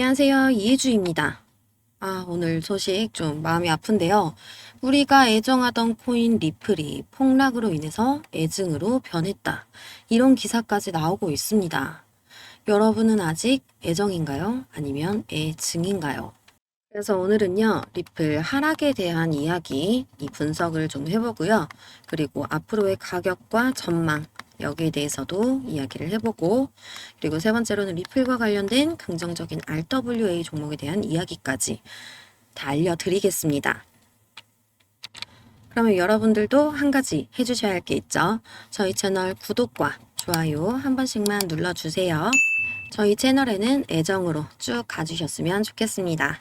안녕하세요. 이혜주입니다. 아, 오늘 소식 좀 마음이 아픈데요. 우리가 애정하던 코인 리플이 폭락으로 인해서 애증으로 변했다. 이런 기사까지 나오고 있습니다. 여러분은 아직 애정인가요? 아니면 애증인가요? 그래서 오늘은요, 리플 하락에 대한 이야기, 이 분석을 좀 해보고요. 그리고 앞으로의 가격과 전망, 여기에 대해서도 이야기를 해보고, 그리고 세 번째로는 리플과 관련된 긍정적인 RWA 종목에 대한 이야기까지 다 알려드리겠습니다. 그러면 여러분들도 한 가지 해주셔야 할 게 있죠. 저희 채널 구독과 좋아요 한 번씩만 눌러주세요. 저희 채널에는 애정으로 쭉 가주셨으면 좋겠습니다.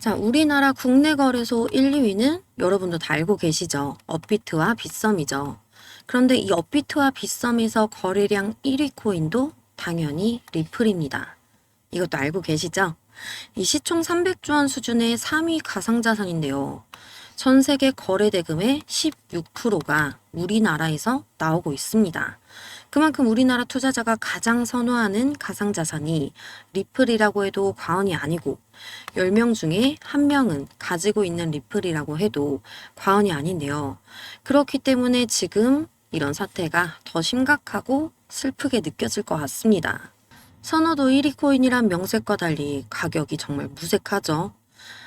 자, 우리나라 국내 거래소 1, 2위는 여러분도 다 알고 계시죠? 업비트와 빗썸이죠. 그런데 이 업비트와 빗썸에서 거래량 1위 코인도 당연히 리플입니다. 이것도 알고 계시죠? 이 시총 300조 원 수준의 3위 가상자산인데요. 전 세계 거래 대금의 16%가 우리나라에서 나오고 있습니다. 그만큼 우리나라 투자자가 가장 선호하는 가상자산이 리플이라고 해도 과언이 아니고 10명 중에 1명은 가지고 있는 리플이라고 해도 과언이 아닌데요. 그렇기 때문에 지금 이런 사태가 더 심각하고 슬프게 느껴질 것 같습니다. 선호도 1위 코인이란 명색과 달리 가격이 정말 무색하죠.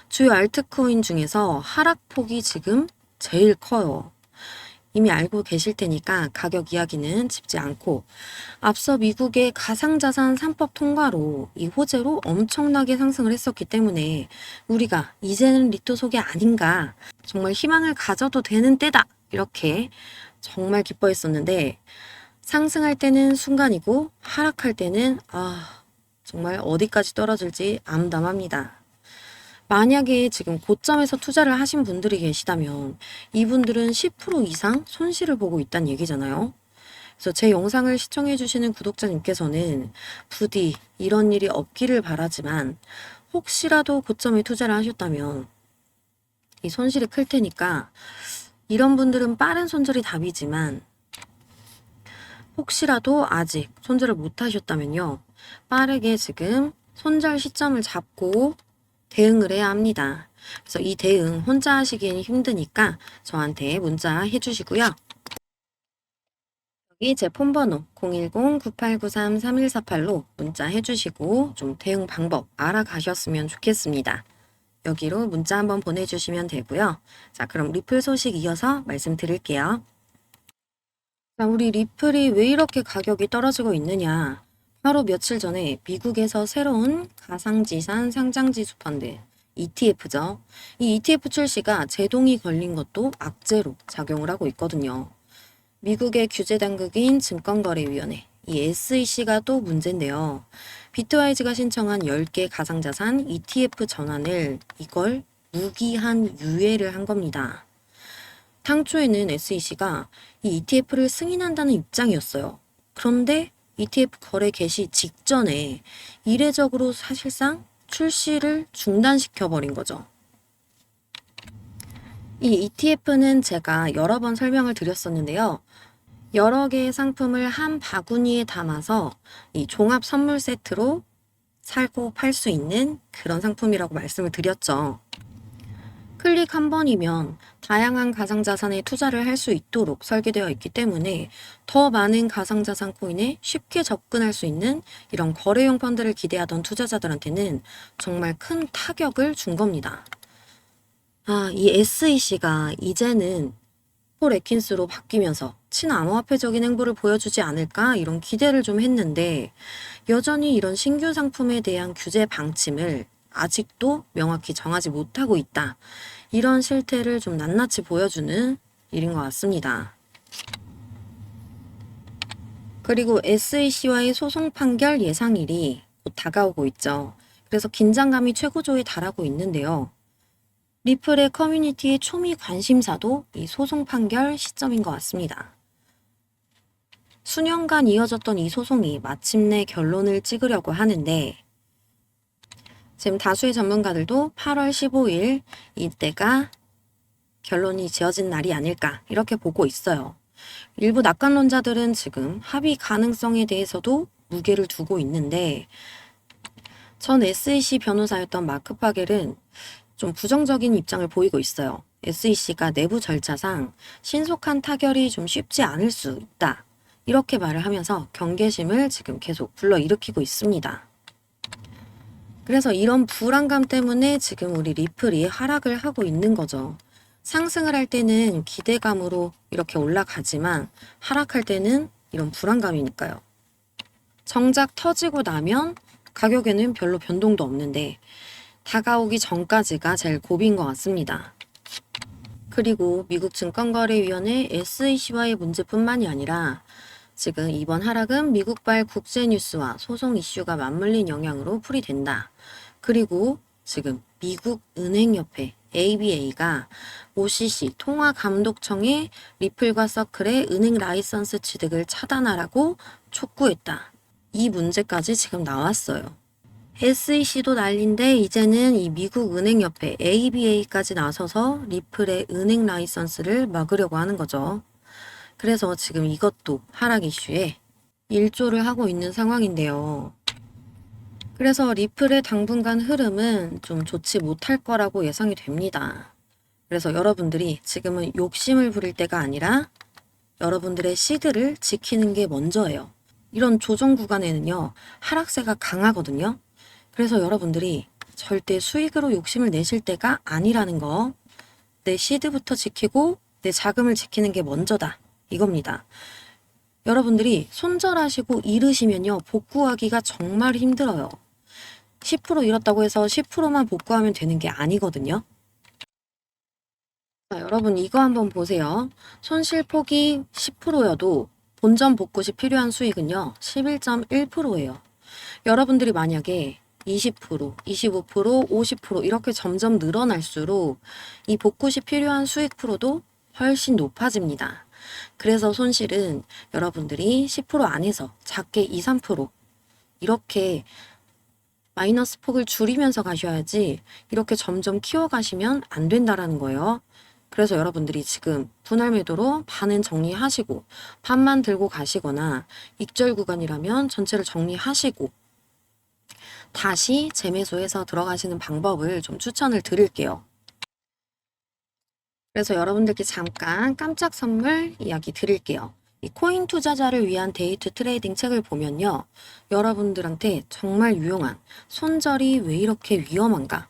주요 알트코인 중에서 하락폭이 지금 제일 커요. 이미 알고 계실 테니까 가격 이야기는 짚지 않고 앞서 미국의 가상자산 3법 통과로 이 호재로 엄청나게 상승을 했었기 때문에 우리가 이제는 리토 속이 아닌가 정말 희망을 가져도 되는 때다 이렇게 정말 기뻐했었는데 상승할 때는 순간이고 하락할 때는 아 정말 어디까지 떨어질지 암담합니다. 만약에 지금 고점에서 투자를 하신 분들이 계시다면 이분들은 10% 이상 손실을 보고 있다는 얘기잖아요. 그래서 제 영상을 시청해 주시는 구독자님께서는 부디 이런 일이 없기를 바라지만 혹시라도 고점에 투자를 하셨다면 이 손실이 클 테니까 이런 분들은 빠른 손절이 답이지만 혹시라도 아직 손절을 못 하셨다면요. 빠르게 지금 손절 시점을 잡고 대응을 해야 합니다. 그래서 이 대응 혼자 하시기엔 힘드니까 저한테 문자 해주시고요. 여기 제 폰번호 010-9893-3148로 문자 해주시고 좀 대응 방법 알아가셨으면 좋겠습니다. 여기로 문자 한번 보내주시면 되고요. 자, 그럼 리플 소식 이어서 말씀드릴게요. 자, 우리 리플이 왜 이렇게 가격이 떨어지고 있느냐? 바로 며칠 전에 미국에서 새로운 가상지산 상장지수 펀드 ETF죠. 이 ETF 출시가 제동이 걸린 것도 악재로 작용을 하고 있거든요. 미국의 규제 당국인 증권거래위원회 이 SEC가 또 문제인데요. 비트와이즈가 신청한 10개 가상자산 ETF 전환을 이걸 무기한 유예를 한 겁니다. 당초에는 SEC가 이 ETF를 승인한다는 입장이었어요. 그런데 ETF 거래 개시 직전에 이례적으로 사실상 출시를 중단시켜 버린 거죠. 이 ETF는 제가 여러 번 설명을 드렸었는데요. 여러 개의 상품을 한 바구니에 담아서 이 종합 선물 세트로 살고 팔 수 있는 그런 상품이라고 말씀을 드렸죠. 클릭 한 번이면 다양한 가상자산에 투자를 할 수 있도록 설계되어 있기 때문에 더 많은 가상자산 코인에 쉽게 접근할 수 있는 이런 거래용 펀드를 기대하던 투자자들한테는 정말 큰 타격을 준 겁니다. 아, 이 SEC가 이제는 폴 에킨스로 바뀌면서 친암호화폐적인 행보를 보여주지 않을까 이런 기대를 좀 했는데 여전히 이런 신규 상품에 대한 규제 방침을 아직도 명확히 정하지 못하고 있다. 이런 실태를 좀 낱낱이 보여주는 일인 것 같습니다. 그리고 SEC와의 소송 판결 예상일이 곧 다가오고 있죠. 그래서 긴장감이 최고조에 달하고 있는데요. 리플의 커뮤니티의 초미 관심사도 이 소송 판결 시점인 것 같습니다. 수년간 이어졌던 이 소송이 마침내 결론을 찍으려고 하는데 지금 다수의 전문가들도 8월 15일 이때가 결론이 지어진 날이 아닐까 이렇게 보고 있어요. 일부 낙관론자들은 지금 합의 가능성에 대해서도 무게를 두고 있는데 전 SEC 변호사였던 마크 파겔은 좀 부정적인 입장을 보이고 있어요. SEC가 내부 절차상 신속한 타결이 좀 쉽지 않을 수 있다. 이렇게 말을 하면서 경계심을 지금 계속 불러일으키고 있습니다. 그래서 이런 불안감 때문에 지금 우리 리플이 하락을 하고 있는 거죠. 상승을 할 때는 기대감으로 이렇게 올라가지만 하락할 때는 이런 불안감이니까요. 정작 터지고 나면 가격에는 별로 변동도 없는데 다가오기 전까지가 제일 고비인 것 같습니다. 그리고 미국 증권거래위원회 SEC와의 문제뿐만이 아니라 지금 이번 하락은 미국발 국제뉴스와 소송 이슈가 맞물린 영향으로 풀이된다. 그리고 지금 미국 은행협회 ABA가 OCC 통화감독청에 리플과 서클의 은행 라이선스 취득을 차단하라고 촉구했다. 이 문제까지 지금 나왔어요. SEC도 난린데 이제는 이 미국 은행협회 ABA까지 나서서 리플의 은행 라이선스를 막으려고 하는 거죠. 그래서 지금 이것도 하락 이슈에 일조를 하고 있는 상황인데요. 그래서 리플의 당분간 흐름은 좀 좋지 못할 거라고 예상이 됩니다. 그래서 여러분들이 지금은 욕심을 부릴 때가 아니라 여러분들의 시드를 지키는 게 먼저예요. 이런 조정 구간에는요, 하락세가 강하거든요. 그래서 여러분들이 절대 수익으로 욕심을 내실 때가 아니라는 거. 내 시드부터 지키고 내 자금을 지키는 게 먼저다. 이겁니다. 여러분들이 손절하시고 잃으시면요, 복구하기가 정말 힘들어요. 10% 잃었다고 해서 10%만 복구하면 되는 게 아니거든요. 자, 여러분 이거 한번 보세요. 손실 폭이 10%여도 본전 복구 시 필요한 수익은요, 11.1%예요. 여러분들이 만약에 20%, 25%, 50% 이렇게 점점 늘어날수록 이 복구 시 필요한 수익 프로도 훨씬 높아집니다. 그래서 손실은 여러분들이 10% 안에서 작게 2, 3% 이렇게 마이너스 폭을 줄이면서 가셔야지 이렇게 점점 키워가시면 안 된다라는 거예요. 그래서 여러분들이 지금 분할 매도로 반은 정리하시고 반만 들고 가시거나 익절 구간이라면 전체를 정리하시고 다시 재매수해서 들어가시는 방법을 좀 추천을 드릴게요. 그래서 여러분들께 잠깐 깜짝 선물 이야기 드릴게요. 이 코인 투자자를 위한 데이트 트레이딩 책을 보면요. 여러분들한테 정말 유용한 손절이 왜 이렇게 위험한가?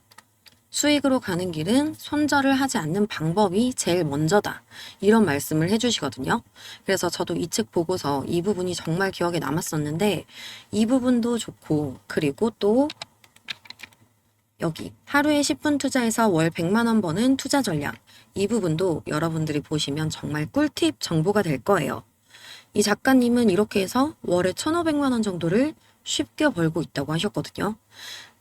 수익으로 가는 길은 손절을 하지 않는 방법이 제일 먼저다. 이런 말씀을 해주시거든요. 그래서 저도 이 책 보고서 이 부분이 정말 기억에 남았었는데 이 부분도 좋고 그리고 또 여기 하루에 10분 투자해서 월 100만 원 버는 투자 전략 이 부분도 여러분들이 보시면 정말 꿀팁 정보가 될 거예요. 이 작가님은 이렇게 해서 월에 1,500만 원 정도를 쉽게 벌고 있다고 하셨거든요.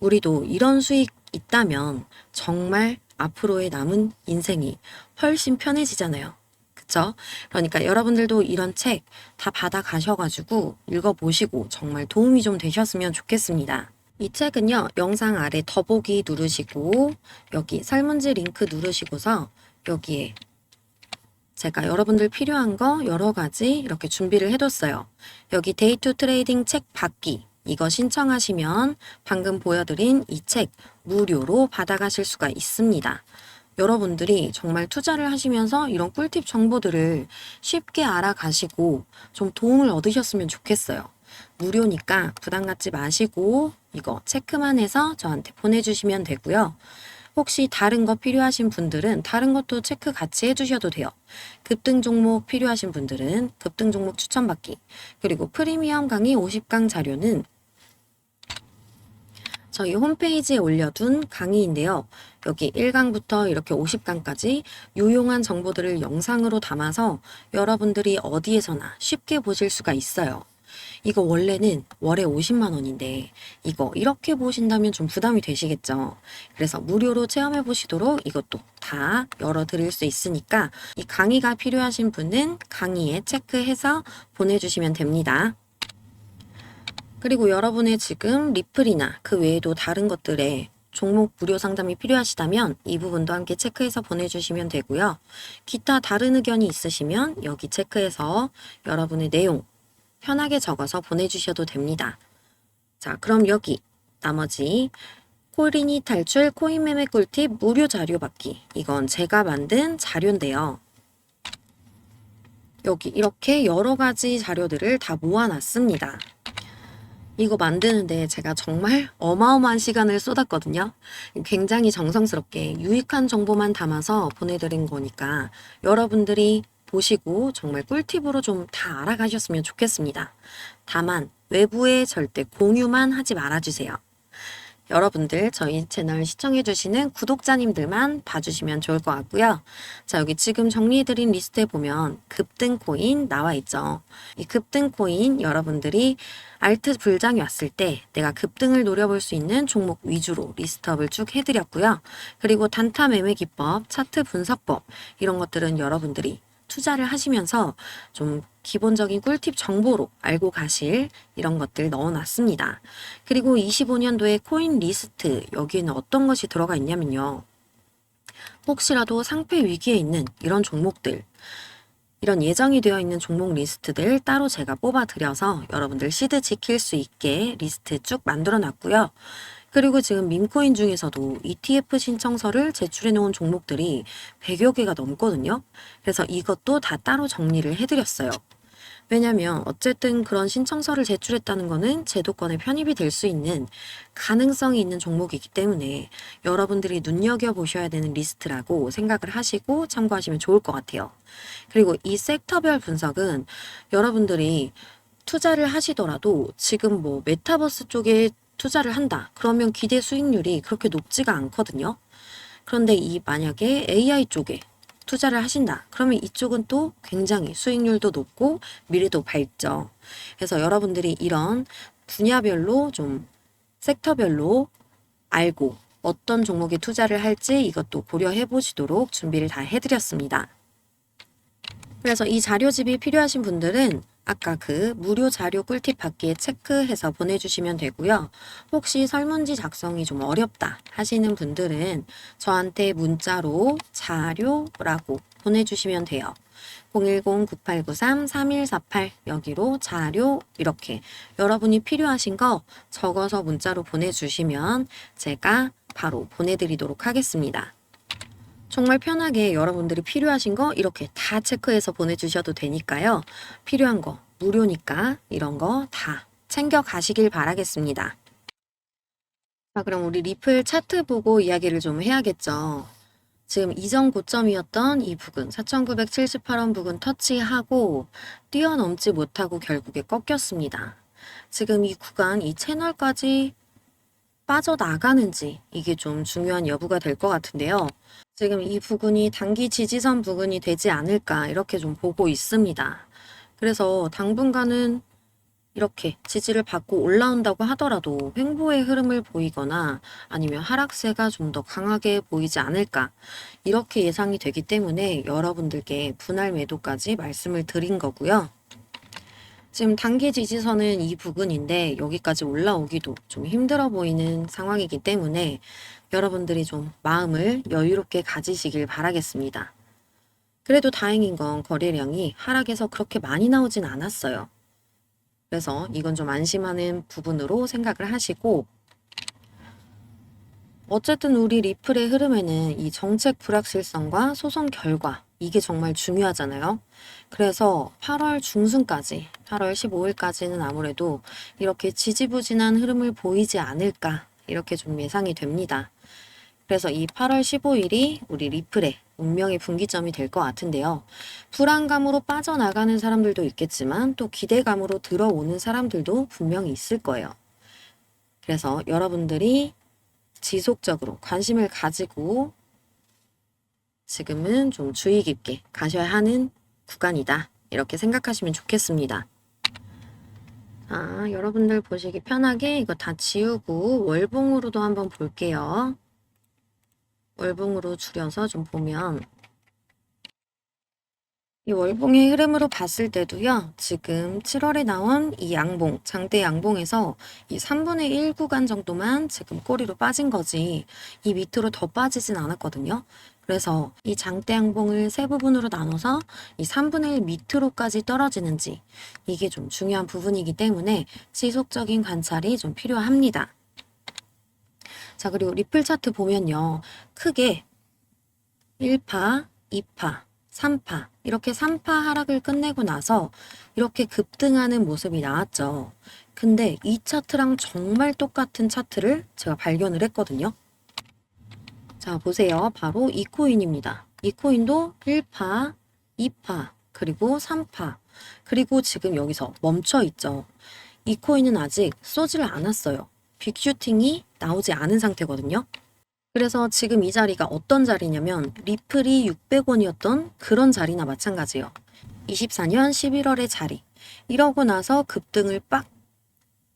우리도 이런 수익 있다면 정말 앞으로의 남은 인생이 훨씬 편해지잖아요. 그쵸? 그러니까 여러분들도 이런 책 다 받아 가셔가지고 읽어보시고 정말 도움이 좀 되셨으면 좋겠습니다. 이 책은요, 영상 아래 더보기 누르시고, 여기 설문지 링크 누르시고서 여기에 제가 여러분들 필요한 거 여러 가지 이렇게 준비를 해뒀어요. 여기 데이투 트레이딩 책 받기 이거 신청하시면 방금 보여드린 이 책 무료로 받아가실 수가 있습니다. 여러분들이 정말 투자를 하시면서 이런 꿀팁 정보들을 쉽게 알아가시고 좀 도움을 얻으셨으면 좋겠어요. 무료니까 부담 갖지 마시고 이거 체크만 해서 저한테 보내주시면 되고요. 혹시 다른 거 필요하신 분들은 다른 것도 체크 같이 해주셔도 돼요. 급등 종목 필요하신 분들은 급등 종목 추천받기 그리고 프리미엄 강의 50강 자료는 저희 홈페이지에 올려둔 강의인데요. 여기 1강부터 이렇게 50강까지 유용한 정보들을 영상으로 담아서 여러분들이 어디에서나 쉽게 보실 수가 있어요. 이거 원래는 월에 50만 원인데 이거 이렇게 보신다면 좀 부담이 되시겠죠. 그래서 무료로 체험해 보시도록 이것도 다 열어 드릴 수 있으니까 이 강의가 필요하신 분은 강의에 체크해서 보내주시면 됩니다. 그리고 여러분의 지금 리플이나 그 외에도 다른 것들에 종목 무료 상담이 필요하시다면 이 부분도 함께 체크해서 보내주시면 되고요. 기타 다른 의견이 있으시면 여기 체크해서 여러분의 내용 편하게 적어서 보내주셔도 됩니다. 자, 그럼 여기 나머지 코리니 탈출 코인 매매 꿀팁 무료 자료 받기. 이건 제가 만든 자료인데요. 여기 이렇게 여러 가지 자료들을 다 모아놨습니다. 이거 만드는데 제가 정말 어마어마한 시간을 쏟았거든요. 굉장히 정성스럽게 유익한 정보만 담아서 보내드린 거니까 여러분들이 보시고 정말 꿀팁으로 좀 다 알아가셨으면 좋겠습니다. 다만 외부에 절대 공유만 하지 말아주세요. 여러분들 저희 채널 시청해주시는 구독자님들만 봐주시면 좋을 것 같고요. 자 여기 지금 정리해드린 리스트에 보면 급등 코인 나와 있죠. 이 급등 코인 여러분들이 알트 불장이 왔을 때 내가 급등을 노려볼 수 있는 종목 위주로 리스트업을 쭉 해드렸고요. 그리고 단타 매매 기법, 차트 분석법 이런 것들은 여러분들이 투자를 하시면서 좀 기본적인 꿀팁 정보로 알고 가실 이런 것들 넣어놨습니다. 그리고 25년도에 코인 리스트 여기에는 어떤 것이 들어가 있냐면요. 혹시라도 상패 위기에 있는 이런 종목들 이런 예정이 되어 있는 종목 리스트들 따로 제가 뽑아 드려서 여러분들 시드 지킬 수 있게 리스트 쭉 만들어 놨고요. 그리고 지금 밈코인 중에서도 ETF 신청서를 제출해 놓은 종목들이 100여 개가 넘거든요. 그래서 이것도 다 따로 정리를 해 드렸어요. 왜냐면 어쨌든 그런 신청서를 제출했다는 거는 제도권에 편입이 될 수 있는 가능성이 있는 종목이기 때문에 여러분들이 눈여겨보셔야 되는 리스트라고 생각을 하시고 참고하시면 좋을 것 같아요. 그리고 이 섹터별 분석은 여러분들이 투자를 하시더라도 지금 뭐 메타버스 쪽에 투자를 한다. 그러면 기대 수익률이 그렇게 높지가 않거든요. 그런데 이 만약에 AI 쪽에 투자를 하신다. 그러면 이쪽은 또 굉장히 수익률도 높고 미래도 밝죠. 그래서 여러분들이 이런 분야별로 좀 섹터별로 알고 어떤 종목에 투자를 할지 이것도 고려해 보시도록 준비를 다 해드렸습니다. 그래서 이 자료집이 필요하신 분들은 아까 그 무료 자료 꿀팁 받기에 체크해서 보내주시면 되고요. 혹시 설문지 작성이 좀 어렵다 하시는 분들은 저한테 문자로 자료라고 보내주시면 돼요. 010-9893-3148 여기로 자료 이렇게 여러분이 필요하신 거 적어서 문자로 보내주시면 제가 바로 보내드리도록 하겠습니다. 정말 편하게 여러분들이 필요하신 거 이렇게 다 체크해서 보내주셔도 되니까요. 필요한 거 무료니까 이런 거 다 챙겨 가시길 바라겠습니다. 자, 그럼 우리 리플 차트 보고 이야기를 좀 해야겠죠. 지금 이전 고점이었던 이 부근 4,978원 부근 터치하고 뛰어넘지 못하고 결국에 꺾였습니다. 지금 이 구간 이 채널까지 빠져나가는지 이게 좀 중요한 여부가 될 것 같은데요. 지금 이 부분이 단기 지지선 부분이 되지 않을까 이렇게 좀 보고 있습니다. 그래서 당분간은 이렇게 지지를 받고 올라온다고 하더라도 횡보의 흐름을 보이거나 아니면 하락세가 좀 더 강하게 보이지 않을까 이렇게 예상이 되기 때문에 여러분들께 분할 매도까지 말씀을 드린 거고요. 지금 단기 지지선은 이 부근인데 여기까지 올라오기도 좀 힘들어 보이는 상황이기 때문에 여러분들이 좀 마음을 여유롭게 가지시길 바라겠습니다. 그래도 다행인 건 거래량이 하락해서 그렇게 많이 나오진 않았어요. 그래서 이건 좀 안심하는 부분으로 생각을 하시고 어쨌든 우리 리플의 흐름에는 이 정책 불확실성과 소송 결과 이게 정말 중요하잖아요. 그래서 8월 중순까지, 8월 15일까지는 아무래도 이렇게 지지부진한 흐름을 보이지 않을까 이렇게 좀 예상이 됩니다. 그래서 이 8월 15일이 우리 리플의 운명의 분기점이 될 것 같은데요. 불안감으로 빠져나가는 사람들도 있겠지만 또 기대감으로 들어오는 사람들도 분명히 있을 거예요. 그래서 여러분들이 지속적으로 관심을 가지고 지금은 좀 주의 깊게 가셔야 하는 구간이다. 이렇게 생각하시면 좋겠습니다. 아, 여러분들 보시기 편하게 이거 다 지우고 월봉으로도 한번 볼게요. 월봉으로 줄여서 좀 보면 이 월봉의 흐름으로 봤을 때도요. 지금 7월에 나온 이 양봉, 장대 양봉에서 이 3분의 1 구간 정도만 지금 꼬리로 빠진 거지 이 밑으로 더 빠지진 않았거든요. 그래서 이 장대 양봉을 세 부분으로 나눠서 이 3분의 1 밑으로까지 떨어지는지 이게 좀 중요한 부분이기 때문에 지속적인 관찰이 좀 필요합니다. 자, 그리고 리플 차트 보면요. 크게 1파, 2파, 3파 이렇게 3파 하락을 끝내고 나서 이렇게 급등하는 모습이 나왔죠. 근데 이 차트랑 정말 똑같은 차트를 제가 발견을 했거든요. 자, 보세요. 바로 이 코인입니다. 이 코인도 1파, 2파, 그리고 3파, 그리고 지금 여기서 멈춰 있죠. 이 코인은 아직 쏘지를 않았어요. 빅슈팅이 나오지 않은 상태거든요. 그래서 지금 이 자리가 어떤 자리냐면 리플이 600원이었던 그런 자리나 마찬가지예요. 24년 11월의 자리. 이러고 나서 급등을 빡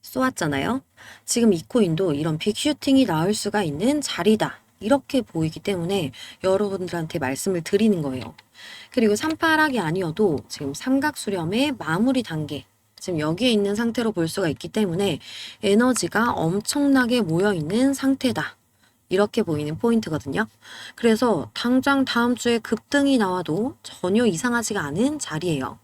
쏘았잖아요. 지금 이 코인도 이런 빅슈팅이 나올 수가 있는 자리다. 이렇게 보이기 때문에 여러분들한테 말씀을 드리는 거예요. 그리고 3파락이 아니어도 지금 삼각 수렴의 마무리 단계, 지금 여기에 있는 상태로 볼 수가 있기 때문에 에너지가 엄청나게 모여 있는 상태다. 이렇게 보이는 포인트거든요. 그래서 당장 다음 주에 급등이 나와도 전혀 이상하지가 않은 자리예요.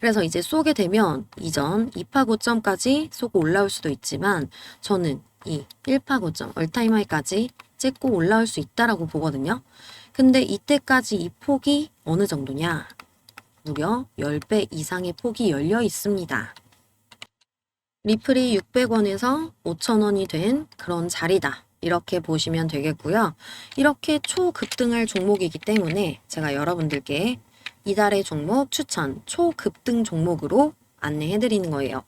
그래서 이제 쏘게 되면 이전 2파 고점까지 쏘고 올라올 수도 있지만 저는 이 1파 고점, 얼타임 하이까지 찍고 올라올 수 있다라고 보거든요. 근데 이때까지 이 폭이 어느 정도냐? 무려 10배 이상의 폭이 열려 있습니다. 리플이 600원에서 5,000원이 된 그런 자리다. 이렇게 보시면 되겠고요. 이렇게 초급등할 종목이기 때문에 제가 여러분들께 이달의 종목 추천 초급등 종목으로 안내해 드리는 거예요.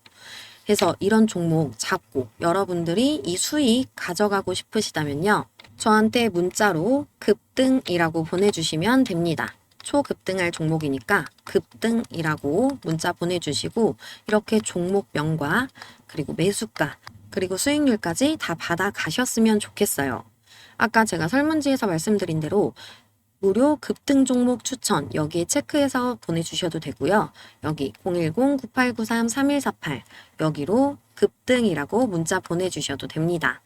그래서 이런 종목 잡고 여러분들이 이 수익 가져가고 싶으시다면요. 저한테 문자로 급등이라고 보내주시면 됩니다. 초급등할 종목이니까 급등이라고 문자 보내주시고 이렇게 종목명과 그리고 매수가 그리고 수익률까지 다 받아 가셨으면 좋겠어요. 아까 제가 설문지에서 말씀드린 대로 무료 급등 종목 추천 여기에 체크해서 보내주셔도 되고요. 여기 010-9893-3148 여기로 급등이라고 문자 보내주셔도 됩니다.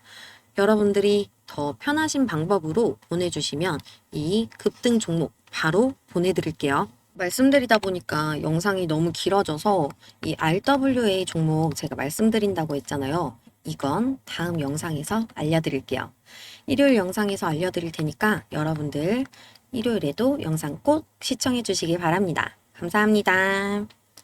여러분들이 더 편하신 방법으로 보내주시면 이 급등 종목 바로 보내드릴게요. 말씀드리다 보니까 영상이 너무 길어져서 이 RWA 종목 제가 말씀드린다고 했잖아요. 이건 다음 영상에서 알려드릴게요. 일요일 영상에서 알려드릴 테니까 여러분들 일요일에도 영상 꼭 시청해 주시기 바랍니다. 감사합니다.